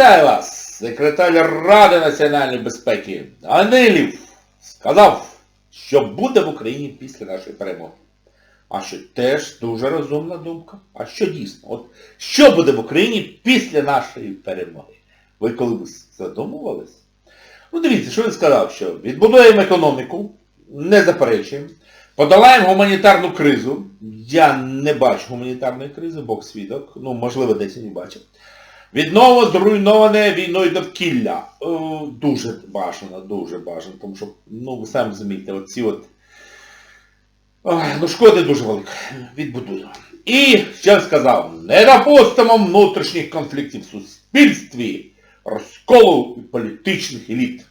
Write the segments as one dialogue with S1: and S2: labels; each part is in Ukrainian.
S1: Вітаю вас! Секретар Ради національної безпеки Данилів сказав, що буде в Україні після нашої перемоги. А що теж дуже розумна думка. А що дійсно? От що буде в Україні після нашої перемоги? Ви коли задумувались? Ну дивіться, що він сказав, що відбудуємо економіку, не заперечуємо, подолаємо гуманітарну кризу. Я не бачу гуманітарної кризи, Бог свідок, ну можливо десь і не бачив. Відново зруйноване війною довкілля. Е, Дуже бажано, дуже бажано, тому що, ну ви самі розумієте, оці от... Ну шкоди дуже велика. Відбудуємо. І ще сказав, не допустимо внутрішніх конфліктів в суспільстві, розколу і політичних еліт.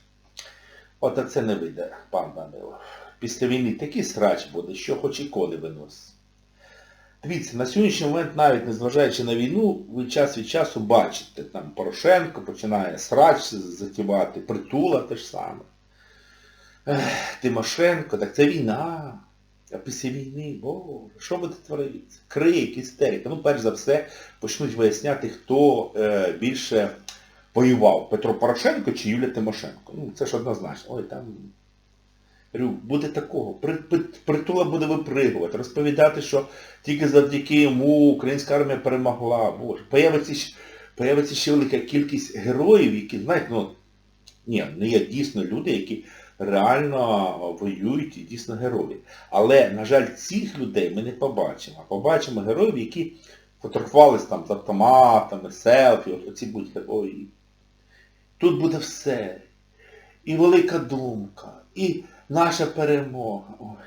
S1: От це не вийде, пан Данилов. Після війни такий срач буде, що хоч і коди виносить. Дивіться, на сьогоднішній момент, навіть незважаючи на війну, ви час від часу бачите, там Порошенко починає срач затівати, притула те ж саме. Ех, Тимошенко, так це війна. А після війни, боже, що буде творитися? Крик, істерика. Ну, перш за все, почнуть виясняти, хто е, більше воював, Петро Порошенко чи Юлія Тимошенко. Ну, це ж однозначно. Ой, там Говорю, буде такого. При- при- Притула буде випригувати, розповідати, що тільки завдяки йому українська армія перемогла. Боже, появиться, появиться ще велика кількість героїв, які, знаєте, ну, ні, не є дійсно люди, які реально воюють і дійсно герої. Але, на жаль, цих людей ми не побачимо. Побачимо героїв, які фотографувалися там з автоматами, селфі, оці будуть герої. Тут буде все. І велика думка, і наша перемога. Ой.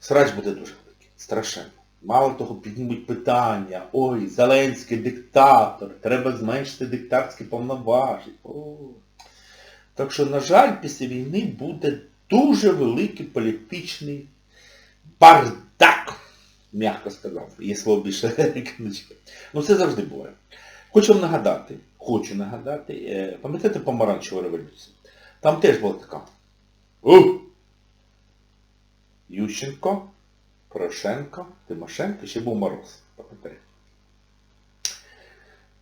S1: Срач буде дуже великий, страшенно. Мало того, піднімуть питання, ой, Зеленський диктатор, треба зменшити диктаторські повноваження. Так що, на жаль, після війни буде дуже великий політичний бардак, м'яко сказав. Є слово більше книжки. Ну це завжди буває. Хочу вам нагадати, хочу нагадати, е, пам'ятаєте помаранчеву революцію? Там теж була така. У! Ющенко, Порошенко, Тимошенко, ще був Мороз.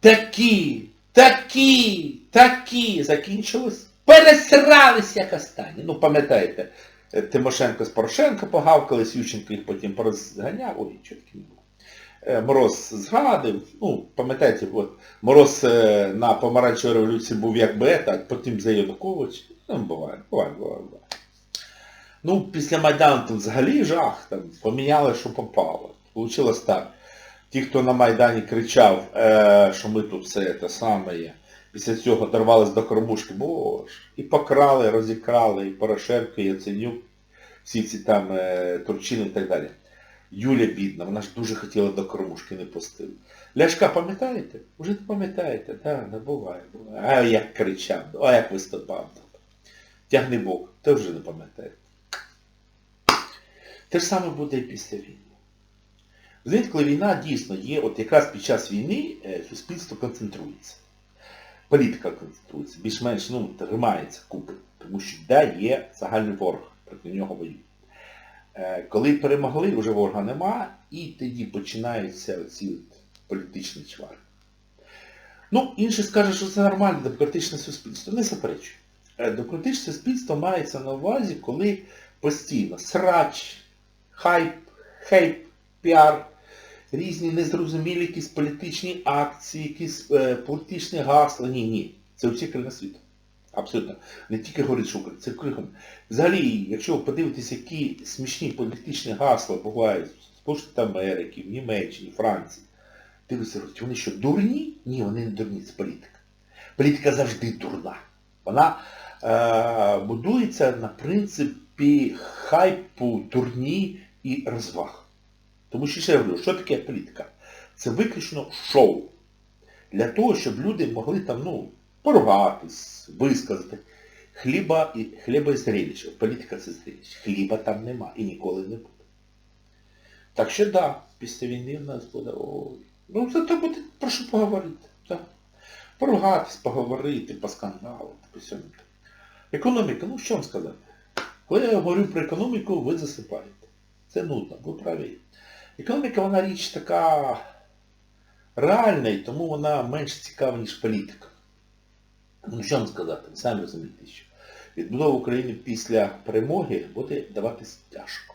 S1: Такі, такі, такі закінчилось. Пересрались як останні. Ну, пам'ятаєте, Тимошенко з Порошенко погавкались, Ющенко їх потім порозганяв. Ой, чого не було. Е, Мороз згадив, ну, пам'ятаєте, от, Мороз е, на помаранчевій революції був як би, так, потім за Янукович. Ну, буває, буває, буває, буває. Ну, після Майдану тут взагалі жах, там, поміняли, що попало. Получилось так. Ті, хто на Майдані кричав, е, що ми тут все те саме є, після цього дорвались до кормушки, боже, і покрали, розікрали, і Порошенко, і Яценюк, всі ці там е, Турчини і так далі. Юля бідна, вона ж дуже хотіла до кормушки, не пустили. Ляшка, пам'ятаєте? Уже не пам'ятаєте, так, не буває, буває. А як кричав, а як виступав. Тягни Бог, ти вже не пам'ятаєте. Те ж саме буде і після війни. Знаєте, війна дійсно є, от якраз під час війни е, суспільство концентрується. Політика концентрується, більш-менш ну, тримається купи, тому що да, є загальний ворог, проти нього воюють. Е, Коли перемогли, вже ворога нема, і тоді починаються оці політичні чвари. Ну, інші скажуть, що це нормальне демократичне суспільство. Не заперечую. Е, Демократичне суспільство мається на увазі, коли постійно срач, хайп, хейп, піар, різні незрозумілі якісь політичні акції, якісь е, політичні гасла. Ні, ні. Це у країнах світу. Абсолютно. Не тільки говорить, що це крихом. Взагалі, якщо ви подивитесь, які смішні політичні гасла бувають в Сполучених Америки, в Німеччині, Франції, дивиться, вони що, дурні? Ні, вони не дурні, це політика. Політика завжди дурна. Вона будується на принципі хайпу, дурні і розваг. Тому що ще я говорю, що таке політика? Це виключно шоу. Для того, щоб люди могли там, ну, поругатись, висказати. Хліба і хліба і зрелище. Політика це зрелище. Хліба там нема і ніколи не буде. Так що да, після війни в нас буде. Ой. Ну зато буде про що поговорити. Да. Поругатись, поговорити, поскандалити, по всьому. Економіка, ну що вам сказати? Коли я говорю про економіку, ви засипаєте. Це нудно, ви праві. Економіка, вона річ така реальна і тому вона менш цікава, ніж політика. Ну що вам сказати, ви самі розумієте, що відбудова України після перемоги буде даватись тяжко.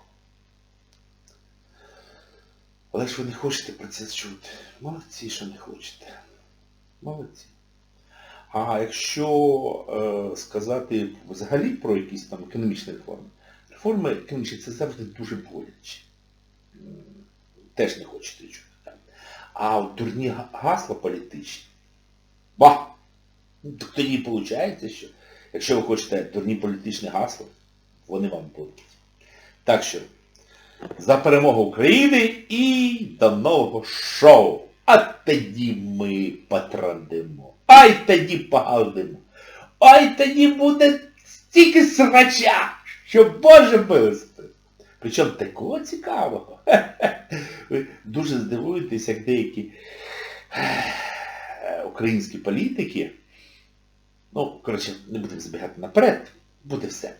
S1: Але ж ви не хочете про це чути. Молодці, що не хочете. Молодці. А якщо е, сказати взагалі про якісь там економічні реформи, реформи економічні це завжди дуже боляче. Теж не хочете чути. А от дурні гасла політичні. Ба! Ну, так тоді виходить, що якщо ви хочете дурні політичні гасла, вони вам будуть. Так що, за перемогу України і до нового шоу. А тоді ми потрадимо. Ай тоді погалдимо. Ай тоді буде стільки срача, що Боже милости. Причому такого цікавого. Ви дуже здивуєтесь, як деякі е, українські політики, ну, коротше, не будемо забігати наперед, буде все.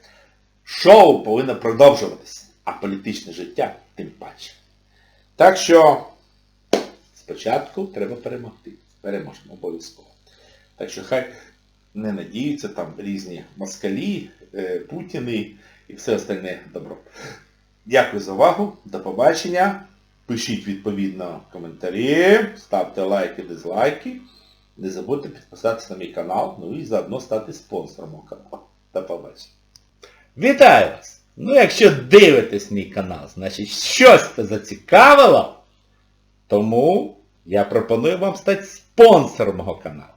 S1: Шоу повинно продовжуватися, а політичне життя тим паче. Так що спочатку треба перемогти. Переможемо обов'язково. Так що хай не надіються там різні москалі, е, путіни і все остальне добро. Дякую за увагу, до побачення. Пишіть відповідно коментарі, ставте лайки, дизлайки. Не забудьте підписатися на мій канал, ну і заодно стати спонсором мого каналу. До побачення. Вітаю вас! Ну якщо дивитесь мій канал, значить щось це зацікавило, тому я пропоную вам стати спонсором мого каналу.